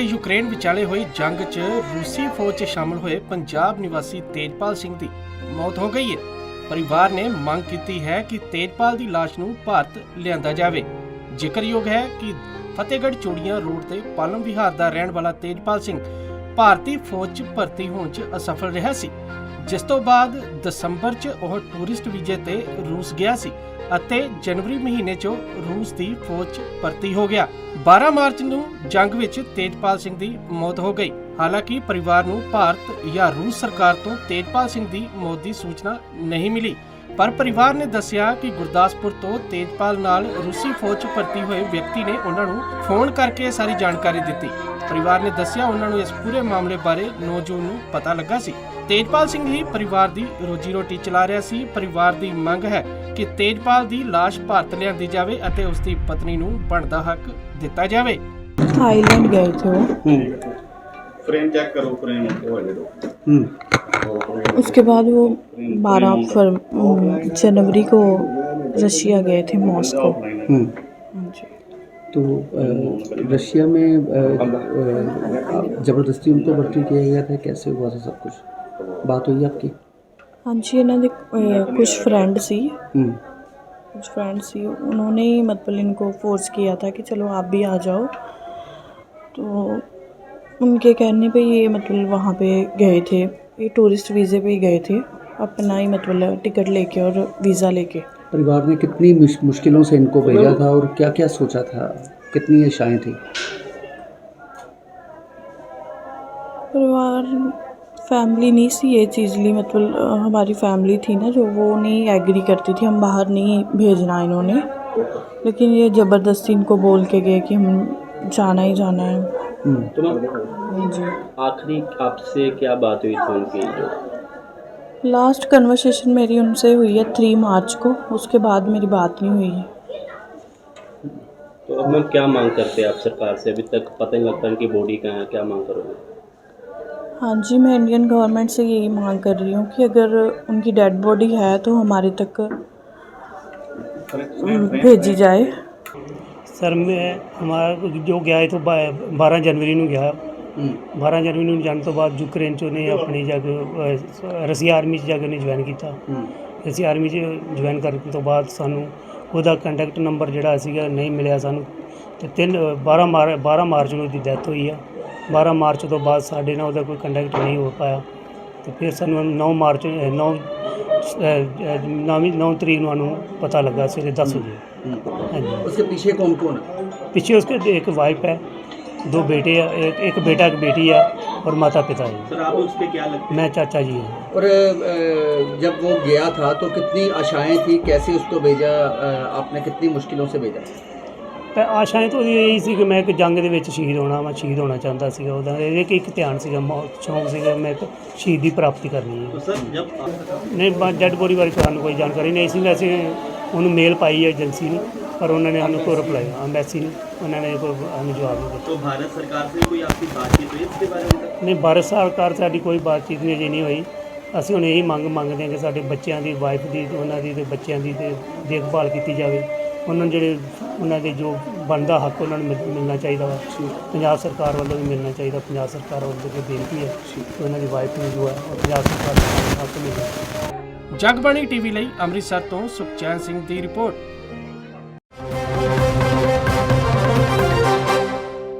Ukraine ਵਿਚਾਲੇ ਹੋਈ ਜੰਗ 'ਚ ਰੂਸੀ ਫੌਜ 'ਚ ਸ਼ਾਮਲ ਹੋਏ ਪੰਜਾਬ ਨਿਵਾਸੀ ਤੇਜਪਾਲ ਸਿੰਘ ਦੀ ਮੌਤ ਹੋ ਗਈ ਹੈ। ਪਰਿਵਾਰ ਨੇ ਮੰਗ ਕੀਤੀ ਹੈ ਕਿ ਤੇਜਪਾਲ ਦੀ ਲਾਸ਼ ਨੂੰ ਭਾਰਤ ਲਿਆਂਦਾ ਜਾਵੇ। ਜ਼ਿਕਰਯੋਗ ਹੈ ਕਿ ਫਤਿਹਗੜ੍ਹ ਚੂੜੀਆਂ ਰੋਡ ਤੇ ਪਾਲਮ ਵਿਹਾਰ ਦਾ ਰਹਿਣ ਵਾਲਾ ਤੇਜਪਾਲ ਸਿੰਘ ਭਾਰਤੀ ਫੌਜ 'ਚ ਭਰਤੀ ਹੋਣ 'ਚ ਅਸਫਲ ਰਿਹਾ ਸੀ। ਜਿਸ ਤੋਂ ਬਾਅਦ ਦਸੰਬਰ 'ਚ ਉਹ ਟੂਰਿਸਟ ਵੀਜ਼ੇ ਤੇ ਰੂਸ ਗਿਆ ਸੀ ਅਤੇ ਜਨਵਰੀ ਮਹੀਨੇ 'ਚ ਰੂਸ ਦੀ ਫੌਜ 'ਚ ਭਰਤੀ ਹੋ ਗਿਆ। 12 ਮਾਰਚ ਨੂੰ ਜੰਗ ਵਿੱਚ ਤੇਜਪਾਲ ਸਿੰਘ ਦੀ ਮੌਤ ਹੋ ਗਈ। ਹਾਲਾਂਕਿ ਪਰਿਵਾਰ ਨੂੰ ਭਾਰਤ ਜਾਂ ਰੂਸ ਸਰਕਾਰ ਤੋਂ ਤੇਜਪਾਲ ਸਿੰਘ ਦੀ ਮੌਤ ਦੀ ਸੂਚਨਾ ਨਹੀਂ ਮਿਲੀ। ਪਰ ਪਰਿਵਾਰ ਨੇ ਦੱਸਿਆ ਕਿ ਗੁਰਦਾਸਪੁਰ ਤੋਂ ਤੇਜਪਾਲ ਨਾਲ ਰੂਸੀ ਫੌਜ 'ਚ ਭਰਤੀ ਹੋਏ ਵਿਅਕਤੀ ਨੇ ਉਹਨਾਂ ਨੂੰ ਫੋਨ ਕਰਕੇ ਸਾਰੀ ਜਾਣਕਾਰੀ ਦਿੱਤੀ। ਪਰਿਵਾਰ ਨੇ ਦੱਸਿਆ ਉਹਨਾਂ ਨੂੰ ਇਸ ਪੂਰੇ ਮਾਮਲੇ ਬਾਰੇ 9 ਜੂਨ ਨੂੰ ਪਤਾ ਲੱਗਾ ਸੀ। ਤੇਜਪਾਲ ਸਿੰਘ ਹੀ ਪਰਿਵਾਰ ਦੀ ਰੋਜੀ ਰੋਟੀ ਚਲਾ ਰਿਹਾ ਸੀ ਪਰਿਵਾਰ ਦੀ ਮੰਗ ਹੈ ਕਿ ਤੇਜਪਾਲ ਦੀ ਲਾਸ਼ ਭਾਰਤ ਲਿਆਂਦੀ ਜਾਵੇ ਅਤੇ ਉਸ ਦੀ ਪਤਨੀ ਨੂੰ ਬਣਦਾ ਹੱਕ ਦਿੱਤਾ ਜਾਵੇ थाईलैंड गए थे वो फ्रेम चेक करो फ्रेम को हटे दो उसके बाद वो बारह फर जनवरी को रशिया गए थे मॉस्को हम्म, हाँ जी। तो अ, रशिया में अ, अ, ज़बरदस्ती उनको भर्ती किया गया था कैसे हुआ था सब कुछ बात हुई आपकी हाँ जी ਇਹਨਾਂ ਦੇ अ, कुछ फ्रेंड सी हम्म, कुछ फ्रेंड सी उन्होंने ही मतलब इनको फोर्स किया था कि चलो आप भी आ जाओ तो उनके कहने पे ये मतलब वहाँ पे गए थे ये टूरिस्ट वीज़े पे ही गए थे अपना ही मतलब टिकट लेके और वीज़ा लेके परिवार ने कितनी मुश- मुश्किलों से इनको भेजा था और क्या क्या सोचा था कितनी आशाएं थी परिवार फैमिली नहीं सी ये चीज़ ली। मतलब हमारी फैमिली थी ना जो वो नहीं एग्री करती थी हम बाहर नहीं भेजना इन्होंने। लेकिन ये ज़बरदस्ती इनको बोल के गए कि हम जाना ही जाना है। हम्म, तो जी। आखिरी आपसे क्या बात हुई थी उनकी? लास्ट कन्वर्सेशन मेरी उनसे हुई है थ्री मार्च को उसके बाद मेरी बात नहीं हुई। है तो अब मैम क्या मांग करते हैं आप सरकार से? अभी तक पता नहीं लगता उनकी बॉडी कहाँ है क्या मांग करोगे? हाँ जी मैं इंडियन गवर्नमेंट से यही मांग कर रही हूँ कि अगर उनकी डेड बॉडी है तो हमारे तक अम, भेजी जाए ਸਰ ਮੈਂ ਹਮਾਰਾ ਜੋ ਗਿਆ ਹੈ ਤੋਂ 12 ਜਨਵਰੀ ਨੂੰ ਗਿਆ हम्म, 12 ਜਨਵਰੀ ਨੂੰ ਜਾਣ ਤੋਂ ਬਾਅਦ ਯੂਕਰੇਨ ਚ ਉਹਨੇ ਆਪਣੀ ਜਾ ਕੇ ਅਹ, ਰਸੀਆ ਆਰਮੀ 'ਚ ਜਾ ਕੇ ਉਹਨੇ ਜੁਆਇਨ ਕੀਤਾ हम्म, ਰਸੀਆ ਆਰਮੀ 'ਚ ਜੁਆਇਨ ਕਰਨ ਤੋਂ ਬਾਅਦ ਸਾਨੂੰ ਉਹਦਾ ਕੰਟੈਕਟ ਨੰਬਰ ਜਿਹੜਾ ਸੀਗਾ ਨਹੀਂ ਮਿਲਿਆ ਸਾਨੂੰ ਤੇ ਤਿੰਨ 12 ਮਾਰ 12 ਮਾਰਚ ਨੂੰ ਉਹਦੀ ਡੈਥ ਹੋਈ ਆ 12 ਮਾਰਚ ਤੋਂ ਬਾਅਦ ਸਾਡੇ ਨਾਲ ਉਹਦਾ ਕੋਈ ਕੰਟੈਕਟ ਨਹੀਂ ਹੋ ਪਾਇਆ ਤੇ ਫਿਰ ਸਾਨੂੰ 9 ਮਾਰਚ 9 ਨੌਵੀਂ 9 ਤਰੀਕ ਨੂੰ ਸਾਨੂੰ ਪਤਾ ਲੱਗਾ ਸਵੇਰੇ 10 ਵਜੇ हम्म। ਹਾਂਜੀ उसके पीछे कौन कौन है पीछे उसके एक वाइफ है दो बेटे हैं एक एक बेटा एक बेटी है और माता पिता है सर आप उसके क्या लगते मैं चाचा जी हूँ और अ, जब वो गया था तो कितनी आशाएं थी कैसे उसको भेजा अ, आपने कितनी मुश्किलों से भेजा ਤੇ ਆਸ਼ਾਏ ਤੋਂ ਉਹਦੀ ਇਹੀ ਸੀ ਕਿ ਮੈਂ ਇੱਕ ਜੰਗ ਦੇ ਵਿੱਚ ਸ਼ਹੀਦ ਹੋਣਾ ਮੈਂ ਸ਼ਹੀਦ ਹੋਣਾ ਚਾਹੁੰਦਾ ਸੀਗਾ ਉਹਦਾ। ਇਹ ਕਿ ਇੱਕ ਧਿਆਨ ਸੀਗਾ ਮੌਤ ਸ਼ੌਂਕ ਸੀਗਾ ਮੈਂ ਇੱਕ ਸ਼ਹੀਦੀ ਪ੍ਰਾਪਤੀ ਕਰਨੀ ਹੈ। ਨਹੀਂ ਬਾ- ਜੱਟ ਬੋਰੀ ਬਾਰੇ ਸਾਨੂੰ ਕੋਈ ਜਾਣਕਾਰੀ ਨਹੀਂ ਸੀ ਵੈਸੇ ਉਹਨੂੰ ਮੇਲ ਪਾਈ ਹੈ ਏਜੰਸੀ ਨੇ ਪਰ ਉਹਨਾਂ ਨੇ ਸਾਨੂੰ ਕੋਈ ਰਿਪਲਾਈ ਐਮਬੈਸੀ ਨੇ ਉਹਨਾਂ ਨੇ ਕੋਈ ਜਵਾਬ ਨਹੀਂ ਦਿੱਤਾ। तो भारत सरकार से कोई आपकी बातचीत हुई इसके बारे में नहीं ਭਾਰਤ ਸਰਕਾਰ ਸਾਡੀ ਕੋਈ ਬਾਤਚੀਤ ਨਹੀਂ ਅਜੇ ਨਹੀਂ ਹੋਈ। ਅਸੀਂ ਹੁਣ ਇਹੀ ਮੰਗ ਮੰਗਦੇ ਹਾਂ ਕਿ ਸਾਡੇ ਬੱਚਿਆਂ ਦੀ ਵਾਈਫ ਦੀ ਉਹਨਾਂ ਦੀ ਤੇ ਬੱਚਿਆਂ ਦੀ ਤੇ ਦੇਖਭਾਲ ਕੀਤੀ ਜਾਵੇ। ਉਹਨਾਂ ਨੂੰ ਜਿਹੜੇ ਉਹਨਾਂ ਦੇ ਜੋ ਬਣਦਾ ਹੱਕ ਉਹਨਾਂ ਨੂੰ ਮਿਲ- ਮਿਲਣਾ ਚਾਹੀਦਾ ਵਾ। ਪੰਜਾਬ ਸਰਕਾਰ ਵੱਲੋਂ ਵੀ ਮਿਲਣਾ ਚਾਹੀਦਾ, ਪੰਜਾਬ ਸਰਕਾਰ ਵੱਲੋਂ ਕੋਈ ਬੇਨਤੀ ਹੈ ਕਿ ਉਹਨਾਂ ਦੀ ਵਾਈਫ ਨੂੰ ਜੋ ਹੈ ਉਹ ਪੰਜਾਬ ਸਰਕਾਰ ਨੂੰ ਹੱਕ ਮਿਲੇ। ਜਗਬਾਣੀ ਟੀਵੀ ਲਈ ਅੰਮ੍ਰਿਤਸਰ ਤੋਂ ਸੁਖਚੈਨ ਸਿੰਘ ਦੀ ਰਿਪੋਰਟ।